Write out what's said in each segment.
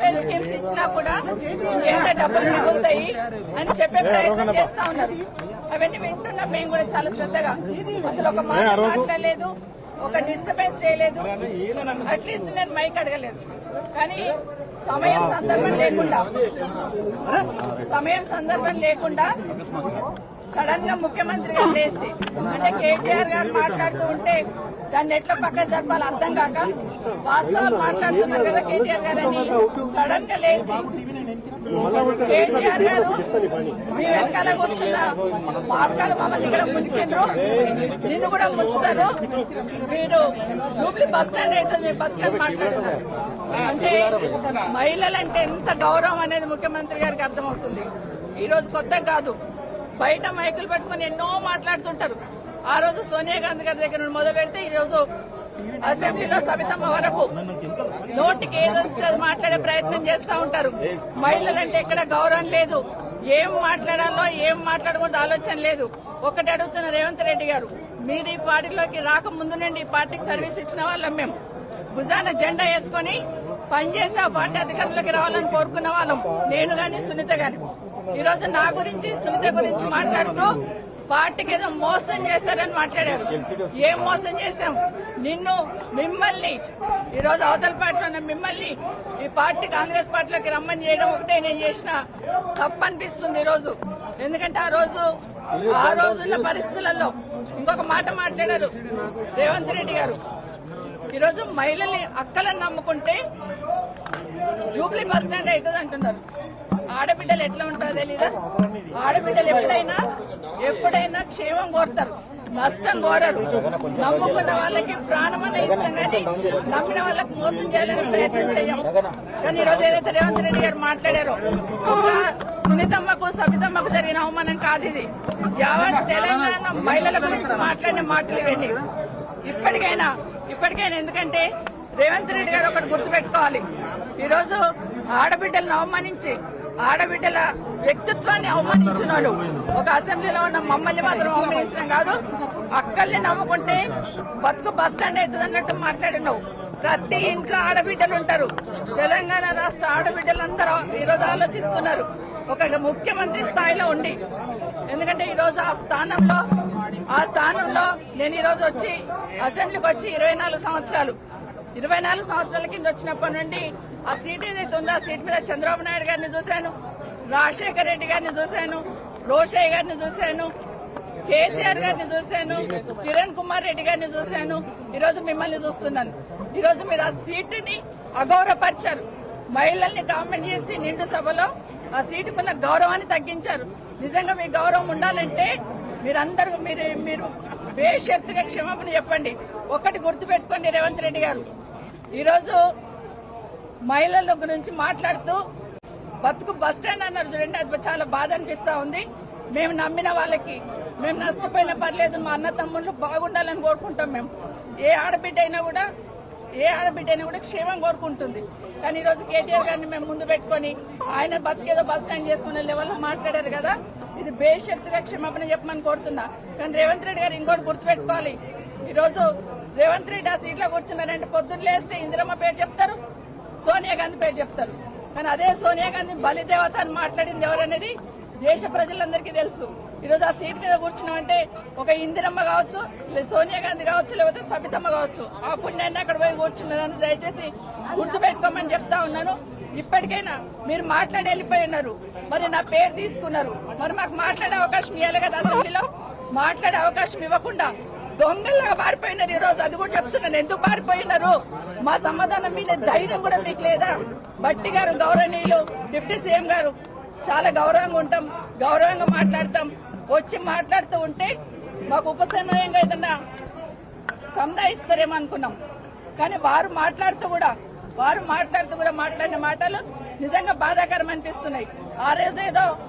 Well schemes ఇచ్చినా కూడా ఎంత డబ్బులు మిగులుతాయి అని చెప్పే ప్రయత్నం చేస్తా ఉన్నారు. అవన్నీ వింటున్నాం మేము కూడా చాలా శ్రద్ధగా. అసలు ఒక మాట మాట్లాడలేదు ఒక డిస్టర్బెన్స్ చేయలేదు. అట్లీస్ట్ నేను మైక్ అడగలేదు. కానీ సమయం సందర్భం లేకుండా సమయం సందర్భం లేకుండా సడన్గా ముఖ్యమంత్రి గారు లేసి అంటే కేటీఆర్ గారు మాట్లాడుతూ ఉంటే దాన్ని ఎట్లా పక్క జరపాలి అర్థం కాక వాస్తవాలు మాట్లాడుతున్నారు కదా కేటీఆర్ గారని సడన్గా లేచి కేటీఆర్ గారు మీ వెనకాల కూర్చున్న మార్గాలు మమ్మల్ని ఇక్కడ ముంచిండ్రు. నిన్ను కూడా ముంచుతారు. మీరు జూబ్లీ బస్ స్టాండ్ అయితే మీ బతుకని మాట్లాడుతున్నారు అంటే మహిళలంటే ఎంత గౌరవం అనేది ముఖ్యమంత్రి గారికి అర్థమవుతుంది. ఈ రోజు కొత్త కాదు. బయట మైకులు పెట్టుకుని ఎన్నో మాట్లాడుతుంటారు. ఆ రోజు సోనియా గాంధీ గారి దగ్గర నుండి మొదలు పెడితే ఈ రోజు అసెంబ్లీలో సబితమ్మ వరకు నోటికి ఏదొస్తే అది మాట్లాడే ప్రయత్నం చేస్తా ఉంటారు. మహిళలంటే ఎక్కడ గౌరవం లేదు. ఏం మాట్లాడాలో ఏం మాట్లాడకూడదు ఆలోచన లేదు. ఒకటి అడుగుతున్న రేవంత్ రెడ్డి గారు మీరు ఈ పార్టీలోకి రాకముందు నుండి ఈ పార్టీకి సర్వీస్ ఇచ్చిన వాళ్ళం మేము భుజాన జెండా వేసుకొని పనిచేసి ఆ పార్టీ అధికారంలోకి రావాలని కోరుకున్న వాళ్ళం. నేను గాని సునీత గాని. ఈరోజు నా గురించి సునీత గురించి మాట్లాడుతూ పార్టీకి ఏదో మోసం చేశారని మాట్లాడారు. ఏం మోసం చేశాం? నిన్ను మిమ్మల్ని ఈరోజు అవతల పార్టీలో ఉన్న మిమ్మల్ని ఈ పార్టీ కాంగ్రెస్ పార్టీలోకి రమ్మని చేయడం ఒకటే నేను చేసిన తప్పు అనిపిస్తుంది ఎందుకంటే ఆ రోజు ఆ రోజున్న పరిస్థితులలో ఇంకొక మాట మాట్లాడారు రేవంత్ రెడ్డి గారు. ఈరోజు మహిళల్ని అక్కలను నమ్ముకుంటే జూబ్లీ బస్ స్టాండ్ అవుతుంది అంటున్నారు. ఆడబిడ్డలు ఎట్లా ఉంటారో తెలీదా? ఆడబిడ్డలు ఎప్పుడైనా ఎప్పుడైనా క్షేమం కోరుతారు. నష్టం కోరరు. నమ్ముకున్న వాళ్ళకి ప్రాణమన్న ఇస్తాం కానీ నమ్మిన వాళ్ళకి మోసం చేయాలని ప్రయత్నం చేయం. కానీ ఈరోజు ఏదైతే రేవంత్ రెడ్డి గారు మాట్లాడారో ఒక సునీతమ్మకు సబితమ్మకు జరిగిన అవమానం కాదు ఇది. యావత్ తెలంగాణ మహిళల గురించి మాట్లాడిన మాటలు ఇవ్వండి ఇప్పటికైనా ఇప్పటికైనా ఎందుకంటే రేవంత్ రెడ్డి గారు ఒకటి గుర్తుపెట్టుకోవాలి. ఈరోజు ఆడబిడ్డలను అవమానించి ఆడబిడ్డల వ్యక్తిత్వాన్ని అవమానించినాడు. ఒక అసెంబ్లీలో ఉన్న మమ్మల్ని మాత్రం అవమానించడం కాదు. అక్కల్ని నమ్ముకుంటే బతుకు బస్ స్టాండ్ అవుతుంది అన్నట్టు మాట్లాడినావు. ప్రతి ఇంట్లో ఆడబిడ్డలు ఉంటారు. తెలంగాణ రాష్ట్ర ఆడబిడ్డలందరూ ఈరోజు ఆలోచిస్తున్నారు. ఒక ముఖ్యమంత్రి స్థాయిలో ఉండి. ఎందుకంటే ఈ రోజు ఆ స్థానంలో ఆ స్థానంలో నేను ఈరోజు వచ్చి అసెంబ్లీకి వచ్చి ఇరవై నాలుగు సంవత్సరాలు. ఇరవై నాలుగు సంవత్సరాల కింద వచ్చినప్పటి నుండి ఆ సీట్ ఏదైతే ఉందో ఆ సీట్ మీద చంద్రబాబు నాయుడు గారిని చూశాను రాజశేఖర రెడ్డి గారిని చూశాను రోషయ్య గారిని చూశాను కేసీఆర్ గారిని చూశాను కిరణ్ కుమార్ రెడ్డి గారిని చూశాను. ఈరోజు మిమ్మల్ని చూస్తున్నాను. ఈరోజు మీరు ఆ సీటుని అగౌరవపరిచారు. మహిళల్ని కామెంట్ చేసి నిండు సభలో ఆ సీటుకున్న గౌరవాన్ని తగ్గించారు. నిజంగా మీ గౌరవం ఉండాలంటే మీరందరూ మీరు మీరు బేషరతుగా క్షమాపణ చెప్పండి. ఒకటి గుర్తుపెట్టుకోండి రేవంత్ రెడ్డి గారు. ఈరోజు మహిళల గురించి మాట్లాడుతూ బతుకు బస్ స్టాండ్ అన్నారు చూడండి అది చాలా బాధ అనిపిస్తా ఉంది. మేము నమ్మిన వాళ్ళకి మేము నష్టపోయినా పర్లేదు మా అన్న తమ్ముళ్ళు బాగుండాలని కోరుకుంటాం మేము. ఏ ఆడబిడ్డ అయినా కూడా ఏ ఆడబిడ్డ అయినా కూడా క్షేమం కోరుకుంటుంది. కానీ ఈరోజు కేటీఆర్ గారిని మేము ముందు పెట్టుకొని ఆయన బతికేదో బస్ స్టాండ్ చేసుకునే లెవెల్లో మాట్లాడారు కదా ఇది బేషరతుగా క్షమాపణ చెప్పమని కోరుతున్నా. కానీ రేవంత్ రెడ్డి గారు ఇంకోటి గుర్తుపెట్టుకోవాలి. ఈరోజు రేవంత్ రెడ్డి ఆ సీట్లో కూర్చున్నారంటే పొద్దున్న లేస్తే ఇందిరమ్మ పేరు చెప్తారు సోనియా గాంధీ పేరు చెప్తారు. కానీ అదే సోనియా గాంధీ బలిదేవత అని మాట్లాడింది ఎవరనేది దేశ ప్రజలందరికీ తెలుసు. ఈరోజు ఆ సీట్ మీద కూర్చున్నామంటే ఒక ఇందిరమ్మ కావచ్చు సోనియా గాంధీ కావచ్చు లేకపోతే సబితమ్మ కావచ్చు. ఆ పుణ్యాన్ని అక్కడ పోయి కూర్చున్నారని దయచేసి గుర్తుపెట్టుకోమని చెప్తా ఉన్నాను. ఇప్పటికైనా మీరు మాట్లాడి వెళ్ళిపోయి ఉన్నారు. మరి నా పేరు తీసుకున్నారు. మరి మాకు మాట్లాడే అవకాశం ఇవ్వాలి కదా అసెంబ్లీలో? మాట్లాడే అవకాశం ఇవ్వకుండా దొంగల్లాగా పారిపోయినారు ఈ రోజు. అది కూడా చెప్తున్నాను. ఎందుకు పారిపోయినారు? మా సమాధానం మీద ధైర్యం కూడా మీకు లేదా? బట్టి గారు గౌరవనీయులు డిప్యూటీ సీఎం గారు చాలా గౌరవంగా ఉంటాం గౌరవంగా మాట్లాడతాం. వచ్చి మాట్లాడుతూ ఉంటే మాకు ఉపశమనంగా ఏదన్నా సంధాయిస్తారేమో అనుకున్నాం. కానీ వారు మాట్లాడుతూ కూడా వారు మాట్లాడుతూ కూడా మాట్లాడిన మాటలు నిజంగా బాధాకరం అనిపిస్తున్నాయి. ఆ రోజు ఏదో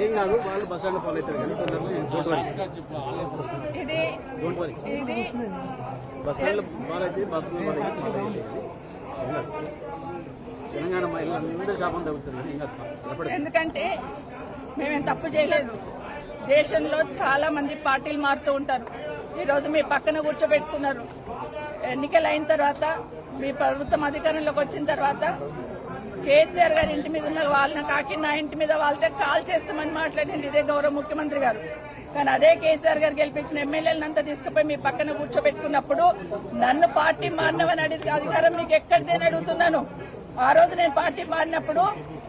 ఏం కాదు వాళ్ళు బస్ స్టాండ్ ఫాలో అవుతారు కానీ don't worry bus stand follow అయితే బస్ తెలంగాణ శాపం తగ్గుతుంది ఏం కాదు. ఎందుకంటే మేమేం తప్పు చేయలేదు. దేశంలో చాలా మంది పార్టీలు మారుతూ ఉంటారు. ఈ రోజు మీ పక్కన కూర్చోబెట్టుకున్నారు. ఎన్నికలు అయిన తర్వాత మీ ప్రభుత్వం అధికారంలోకి వచ్చిన తర్వాత కేసీఆర్ గారి ఇంటి మీద ఉన్న వాళ్ళని కాకి నా ఇంటి మీద వాళ్ళతో కాల్ చేస్తామని మాట్లాడండి. ఇదే గౌరవ ముఖ్యమంత్రి గారు. కానీ అదే కేసీఆర్ గారు గెలిపించిన ఎమ్మెల్యేలంతా తీసుకుపోయి మీ పక్కన కూర్చోబెట్టుకున్నప్పుడు నన్ను పార్టీ మారినవని అడిగి అధికారం మీకు ఎక్కడిదేని అడుగుతున్నాను. ఆ రోజు నేను పార్టీ మారినప్పుడు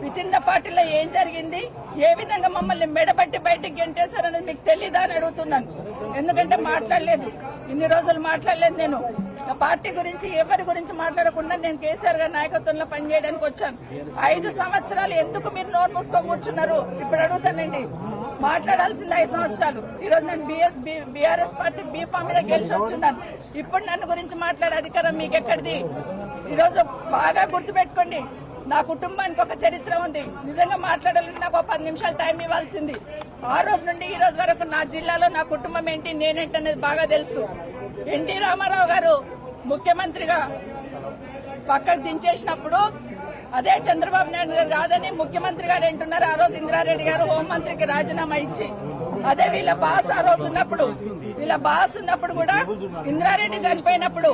విత్ ఇన్ ద పార్టీలో ఏం జరిగింది? ఏ విధంగా మమ్మల్ని మెడబట్టి బయటకు గెంటేశారనేది మీకు తెలీదా అని అడుగుతున్నాను. ఎందుకంటే మాట్లాడలేదు. ఇన్ని రోజులు మాట్లాడలేదు నేను. పార్టీ గురించి ఎవరి గురించి మాట్లాడకుండా నేను కేసీఆర్ గారి నాయకత్వంలో పనిచేయడానికి వచ్చాను. ఐదు సంవత్సరాలు ఎందుకు మీరు నోరు మూసుకొని కూర్చున్నారు? ఇప్పుడు అడుగుతానండి. మాట్లాడాల్సింది ఐదు సంవత్సరాలు. ఈ రోజు నేను బిఎస్ బీఆర్ఎస్ పార్టీ బీఫామ్ మీద గెలిచి వచ్చున్నాను. ఇప్పుడు నన్ను గురించి మాట్లాడే అధికారం మీకు ఎక్కడిది ఈరోజు బాగా గుర్తుపెట్టుకోండి. నా కుటుంబానికి ఒక చరిత్ర ఉంది. నిజంగా మాట్లాడాలంటే నాకు ఒక పది నిమిషాలు టైం ఇవ్వాల్సింది. ఆ రోజు నుండి ఈ రోజు వరకు నా జిల్లాలో నా కుటుంబం ఏంటి నేనేంటనేది బాగా తెలుసు. ఎన్టీ రామారావు గారు ముఖ్యమంత్రిగా పక్కకు దించేసినప్పుడు అదే చంద్రబాబు నాయుడు గారు కాదని ముఖ్యమంత్రి గారు ఏంటున్నారు ఆ రోజు ఇందిరారెడ్డి గారు హోంమంత్రికి రాజీనామా ఇచ్చి అదే వీళ్ళ బాస్ ఆ రోజు ఉన్నప్పుడు వీళ్ళ బాస్ ఉన్నప్పుడు కూడా ఇందిరారెడ్డి చనిపోయినప్పుడు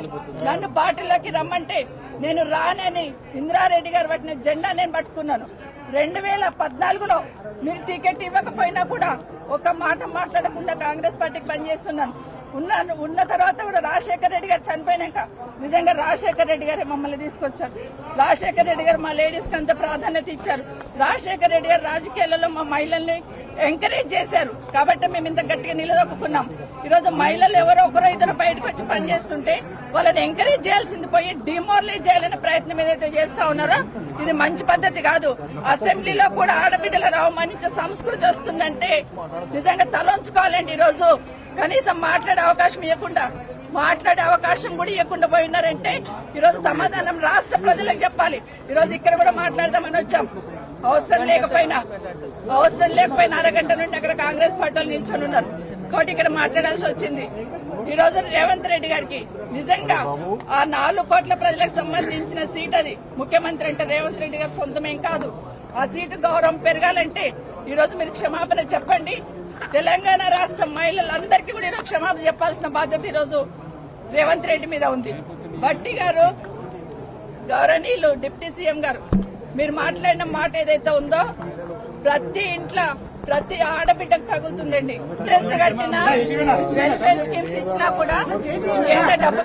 నన్ను పార్టీలోకి రమ్మంటే నేను రానని ఇందిరారెడ్డి గారు పట్టిన జెండా నేను పట్టుకున్నాను. రెండు వేల పద్నాలుగులో మీరు టికెట్ ఇవ్వకపోయినా కూడా ఒక మాట మాట్లాడకుండా కాంగ్రెస్ పార్టీకి పనిచేస్తున్నాను. ఉన్నాను ఉన్న తర్వాత కూడా రాజశేఖర్ రెడ్డి గారు చనిపోయినాక నిజంగా రాజశేఖర్ రెడ్డి గారే మమ్మల్ని తీసుకొచ్చారు. రాజశేఖర్ రెడ్డి గారు మా లేడీస్కి అంత ప్రాధాన్యత ఇచ్చారు. రాజశేఖర్ రెడ్డి గారు రాజకీయాలలో మా మహిళల్ని ఎంకరేజ్ చేశారు. కాబట్టి మేము ఇంత గట్టిగా నిలదొక్కున్నాం. ఈరోజు మహిళలు ఎవరో ఒకరో ఇద్దరు బయటకు వచ్చి పనిచేస్తుంటే వాళ్ళని ఎంకరేజ్ చేయాల్సింది పోయి డిమోరలైజ్ చేయాలనే ప్రయత్నం ఏదైతే చేస్తా ఉన్నారో ఇది మంచి పద్ధతి కాదు. అసెంబ్లీలో కూడా ఆడబిడ్డలను అవమానించే సంస్కృతి వస్తుందంటే నిజంగా తలంచుకోవాలండి ఈరోజు. కనీసం మాట్లాడే అవకాశం ఇవ్వకుండా మాట్లాడే అవకాశం కూడా ఇవ్వకుండా పోయినారంటే ఈరోజు సమాధానం రాష్ట్ర ప్రజలకు చెప్పాలి. ఈ రోజు ఇక్కడ కూడా మాట్లాడదామని వచ్చాం. అవసరం లేకపోయినా అవసరం లేకపోయినా అరగంట నుండి అక్కడ కాంగ్రెస్ పార్టీ నిల్చొని ఉన్నారు. కాబట్టి ఇక్కడ మాట్లాడాల్సి వచ్చింది. ఈ రోజు రేవంత్ రెడ్డి గారికి నిజంగా ఆ నాలుగు కోట్ల ప్రజలకు సంబంధించిన సీట్ అది. ముఖ్యమంత్రి అంటే రేవంత్ రెడ్డి గారి సొంతమేం కాదు. ఆ సీటు గౌరవం పెరగాలంటే ఈ రోజు మీరు క్షమాపణ చెప్పండి. తెలంగాణ రాష్ట్ర మహిళలందరికీ కూడా ఈరోజు క్షమాపణ చెప్పాల్సిన బాధ్యత ఈరోజు రేవంత్ రెడ్డి మీద ఉంది. బట్టి గారు గౌరవనీయులు డిప్యూటీ సీఎం గారు మీరు మాట్లాడిన మాట ఏదైతే ఉందో ప్రతి ఇంట్లో ప్రతి ఆడబిడ్డకు తగులుతుందండి. ఇంట్రెస్ట్ కట్టినా వెల్ఫేర్ స్కీమ్స్ ఇచ్చినా కూడా ఎంత డబ్బు